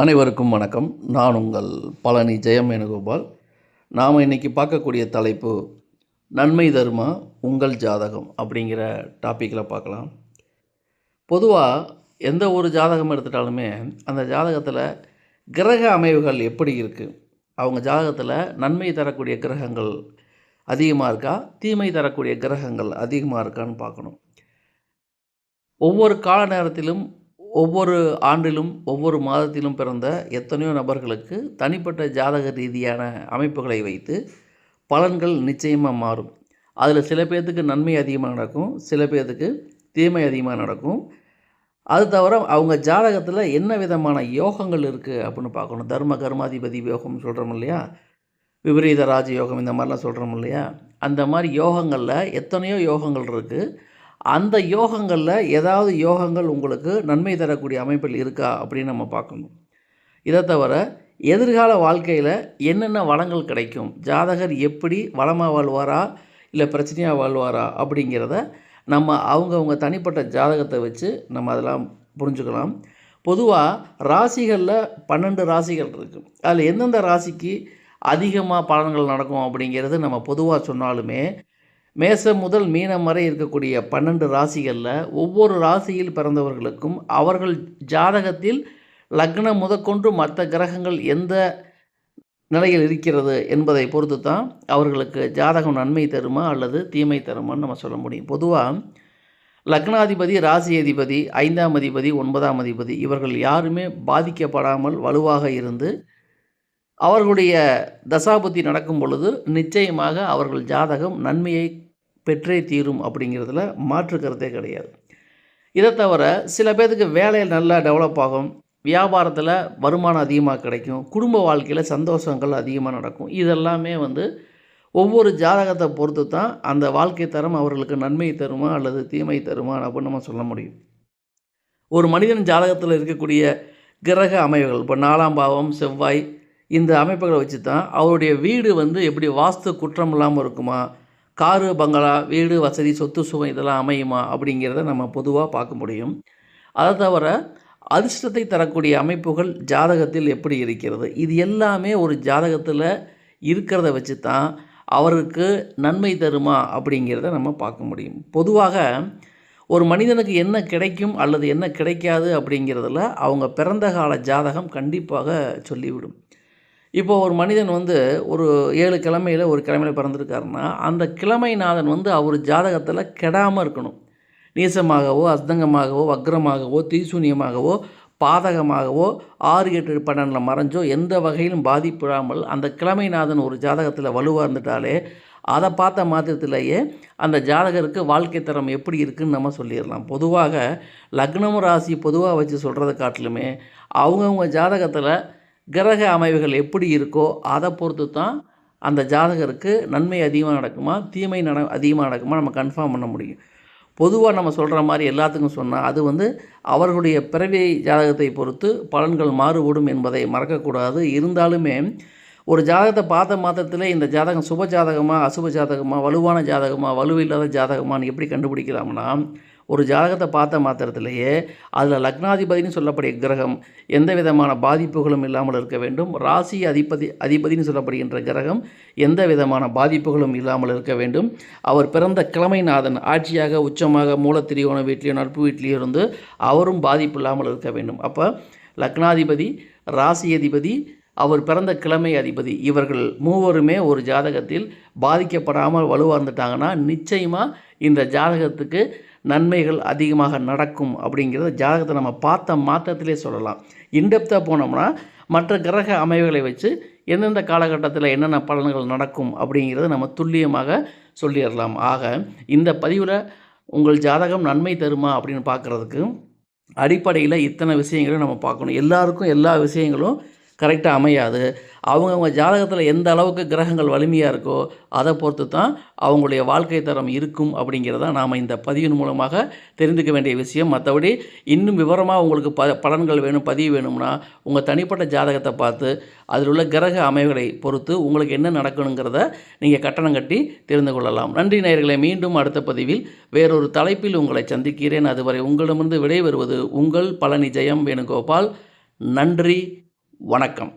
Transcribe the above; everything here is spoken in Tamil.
அனைவருக்கும் வணக்கம். நான் உங்கள் பழனி ஜெயம் வேணுகோபால் நாம் இன்றைக்கி பார்க்கக்கூடிய தலைப்பு நன்மை தருமா உங்கள் ஜாதகம்? அப்படிங்கிற டாப்பிக்கில் பார்க்கலாம். பொதுவாக எந்த ஒரு ஜாதகம் எடுத்துட்டாலுமே அந்த ஜாதகத்தில் கிரக அமைவுகள் எப்படி இருக்குது அவங்க ஜாதகத்தில் நன்மை தரக்கூடிய கிரகங்கள் அதிகமாக இருக்கா? தீமை தரக்கூடிய கிரகங்கள் அதிகமாக இருக்கான்னு பார்க்கணும். ஒவ்வொரு கால நேரத்திலும் ஒவ்வொரு ஆண்டிலும் ஒவ்வொரு மாதத்திலும் பிறந்த எத்தனையோ நபர்களுக்கு தனிப்பட்ட ஜாதக ரீதியான அமைப்புகளை வைத்து பலன்கள் நிச்சயமாக மாறும். அதில் சில பேர்த்துக்கு நன்மை அதிகமாக நடக்கும் சில பேர்த்துக்கு தீமை அதிகமாக நடக்கும். அது தவிர அவங்க ஜாதகத்தில் என்ன விதமான யோகங்கள் இருக்குது அப்படின்னு பார்க்கணும். தர்ம கர்மாதிபதி யோகம் சொல்கிறோம் இல்லையா? விபரீத ராஜ யோகம் இந்த மாதிரிலாம் சொல்கிறோம் இல்லையா? அந்த மாதிரி யோகங்களில் எத்தனையோ யோகங்கள் இருக்குது அந்த யோகங்களில் ஏதாவது யோகங்கள் உங்களுக்கு நன்மை தரக்கூடிய அமைப்பில் இருக்கா அப்படின்னு நம்ம பார்க்கணும். இதை தவிர எதிர்கால வாழ்க்கையில் என்னென்ன வளங்கள் கிடைக்கும்? ஜாதகர் எப்படி வளமாக வாழ்வாரா? இல்லை பிரச்சனையாக வாழ்வாரா? அப்படிங்கிறத நம்ம அவங்கவுங்க தனிப்பட்ட ஜாதகத்தை வச்சு நம்ம அதெல்லாம் புரிஞ்சுக்கலாம். பொதுவாக ராசிகளில் பன்னெண்டு ராசிகள் இருக்குது அதில் எந்தெந்த ராசிக்கு அதிகமாக பலன்கள் நடக்கும் அப்படிங்கிறது நம்ம பொதுவாக சொன்னாலுமே மேசம் முதல் மீனம் வரை இருக்கக்கூடிய பன்னெண்டு ராசிகளில் ஒவ்வொரு ராசியில் பிறந்தவர்களுக்கும் அவர்கள் ஜாதகத்தில் லக்னம் முதற்கொண்டு மற்ற கிரகங்கள் எந்த நிலையில் இருக்கிறது என்பதை பொறுத்து தான் அவர்களுக்கு ஜாதகம் நன்மை தருமா அல்லது தீமை தருமான்னு நம்ம சொல்ல முடியும். பொதுவாக லக்னாதிபதி ராசி அதிபதி ஐந்தாம் அதிபதி ஒன்பதாம் அதிபதி இவர்கள் யாருமே பாதிக்கப்படாமல் வலுவாக இருந்து அவர்களுடைய தசாபுத்தி நடக்கும் பொழுது நிச்சயமாக அவர்கள் ஜாதகம் நன்மையை பெற்றே தீரும் அப்படிங்கிறதுல மாற்று கருத்தே கிடையாது. இதை தவிர சில பேர்த்துக்கு வேலையில் நல்லா டெவலப் ஆகும் வியாபாரத்தில் வருமானம் அதிகமாக கிடைக்கும் குடும்ப வாழ்க்கையில் சந்தோஷங்கள் அதிகமாக நடக்கும். இதெல்லாமே வந்து ஒவ்வொரு ஜாதகத்தை பொறுத்து தான் அந்த வாழ்க்கை தரம் அவர்களுக்கு நன்மை தருமா அல்லது தீமை தருமா அப்படின்னு நம்ம சொல்ல முடியும். ஒரு மனிதன் ஜாதகத்தில் இருக்கக்கூடிய கிரக அமைவுகள் இப்போ நாலாம் பாவம் செவ்வாய் இந்த அமைப்புகளை வச்சு தான் அவருடைய வீடு வந்து எப்படி வாஸ்து குற்றம் இல்லாமல் இருக்குமா? காரு பங்களா வீடு வசதி சொத்து சுவை இதெல்லாம் அமையுமா? அப்படிங்கிறத நம்ம பொதுவாக பார்க்க முடியும். அதை தவிர அதிர்ஷ்டத்தை தரக்கூடிய அமைப்புகள் ஜாதகத்தில் எப்படி இருக்கிறது? இது எல்லாமே ஒரு ஜாதகத்தில் இருக்கிறத வச்சு தான் அவருக்கு நன்மை தருமா? அப்படிங்கிறத நம்ம பார்க்க முடியும். பொதுவாக ஒரு மனிதனுக்கு என்ன கிடைக்கும் அல்லது என்ன கிடைக்காது அப்படிங்கிறதுல அவங்க பிறந்த கால ஜாதகம் கண்டிப்பாக சொல்லிவிடும். இப்போது ஒரு மனிதன் வந்து ஒரு ஏழு கிழமையில் ஒரு கிழமையில் பிறந்திருக்காருன்னா அந்த கிழமைநாதன் வந்து அவர் ஜாதகத்தில் கெடாமல் இருக்கணும். நீசமாகவோ அஸ்தங்கமாகவோ வக்ரமாகவோ தீசூன்யமாகவோ பாதகமாகவோ ஆறு எட்டு பன்னெண்டில் மறைஞ்சோ எந்த வகையிலும் பாதிப்பிடாமல் அந்த கிழமைநாதன் ஒரு ஜாதகத்தில் வலுவாக இருந்துட்டாலே அதை பார்த்த மாத்திரத்திலேயே அந்த ஜாதகருக்கு வாழ்க்கை தரம் எப்படி இருக்குன்னு நம்ம சொல்லிடலாம். பொதுவாக லக்னம் ராசி பொதுவாக வச்சு சொல்கிறத காட்டிலுமே அவங்கவுங்க ஜாதகத்தில் கிரக அமைவுகள் எப்படி இருக்கோ அதை பொறுத்து தான் அந்த ஜாதகருக்கு நன்மை அதிகமாக நடக்குமா தீமை நட அதிகமாக நடக்குமா நம்ம கன்ஃபார்ம் பண்ண முடியும். பொதுவாக நம்ம சொல்கிற மாதிரி எல்லாத்துக்கும் சொன்னால் அது வந்து அவர்களுடைய பிறவி ஜாதகத்தை பொறுத்து பலன்கள் மாறுபடும் என்பதை மறக்கக்கூடாது. இருந்தாலுமே ஒரு ஜாதகத்தை பார்த்த மாத்திரத்தில் இந்த ஜாதகம் சுப ஜாதகமாக அசுப ஜாதகமாக வலுவான ஜாதகமாக வலுவில்லாத ஜாதகமானு எப்படி கண்டுபிடிக்கலாம்னா ஒரு ஜாதகத்தை பார்த்த மாத்திரத்திலேயே அதில் லக்னாதிபதினு சொல்லக்கூடிய கிரகம் எந்த விதமான பாதிப்புகளும் இல்லாமல் இருக்க வேண்டும். ராசி அதிபதி அதிபதினு சொல்லப்படுகின்ற கிரகம் எந்த விதமான பாதிப்புகளும் இல்லாமல் இருக்க வேண்டும். அவர் பிறந்த கிழமைநாதன் ஆட்சியாக உச்சமாக மூலத்திரியோன வீட்லேயோ நட்பு வீட்லேயோ இருந்து அவரும் பாதிப்பு இல்லாமல் இருக்க வேண்டும். அப்போ லக்னாதிபதி ராசி அதிபதி அவர் பிறந்த கிழமை அதிபதி. இவர்கள் மூவருமே ஒரு ஜாதகத்தில் பாதிக்கப்படாமல் வலுவார்ந்துட்டாங்கன்னா நிச்சயமாக இந்த ஜாதகத்துக்கு நன்மைகள் அதிகமாக நடக்கும் அப்படிங்கிறத ஜாதகத்தை நம்ம பார்த்த மாற்றத்திலே சொல்லலாம். இன்டெப்த்தாக போனோம்னா மற்ற கிரக அமைவுகளை வச்சு எந்தெந்த காலகட்டத்தில் என்னென்ன பலன்கள் நடக்கும் அப்படிங்கிறத நம்ம துல்லியமாக சொல்லிடலாம். ஆக இந்த பதிவில் உங்கள் ஜாதகம் நன்மை தருமா அப்படின்னு பார்க்குறதுக்கு அடிப்படையில் இத்தனை விஷயங்களும் நம்ம பார்க்கணும். எல்லாருக்கும் எல்லா விஷயங்களும் கரெக்டாக அமையாது. அவங்கவுங்க ஜாதகத்தில் எந்த அளவுக்கு கிரகங்கள் வலிமையாக இருக்கோ அதை பொறுத்து தான் அவங்களுடைய வாழ்க்கை தரம் இருக்கும் அப்படிங்கிறத நாம் இந்த பதிவின் மூலமாக தெரிந்துக்க வேண்டிய விஷயம். மற்றபடி இன்னும் விவரமாக உங்களுக்கு ப பலன்கள் வேணும் பதிவு வேணும்னா உங்கள் தனிப்பட்ட ஜாதகத்தை பார்த்து அதில் உள்ள கிரக அமைவுகளை பொறுத்து உங்களுக்கு என்ன நடக்கணுங்கிறத நீங்கள் கட்டணம் கட்டி தெரிந்து கொள்ளலாம். நன்றி நேயர்களை. மீண்டும் அடுத்த பதிவில் வேறொரு தலைப்பில் உங்களை சந்திக்கிறேன். அதுவரை உங்களிடமிருந்து விடைபெறுவது உங்கள் பழனி ஜெயம் வேணுகோபால். நன்றி. வணக்கம்.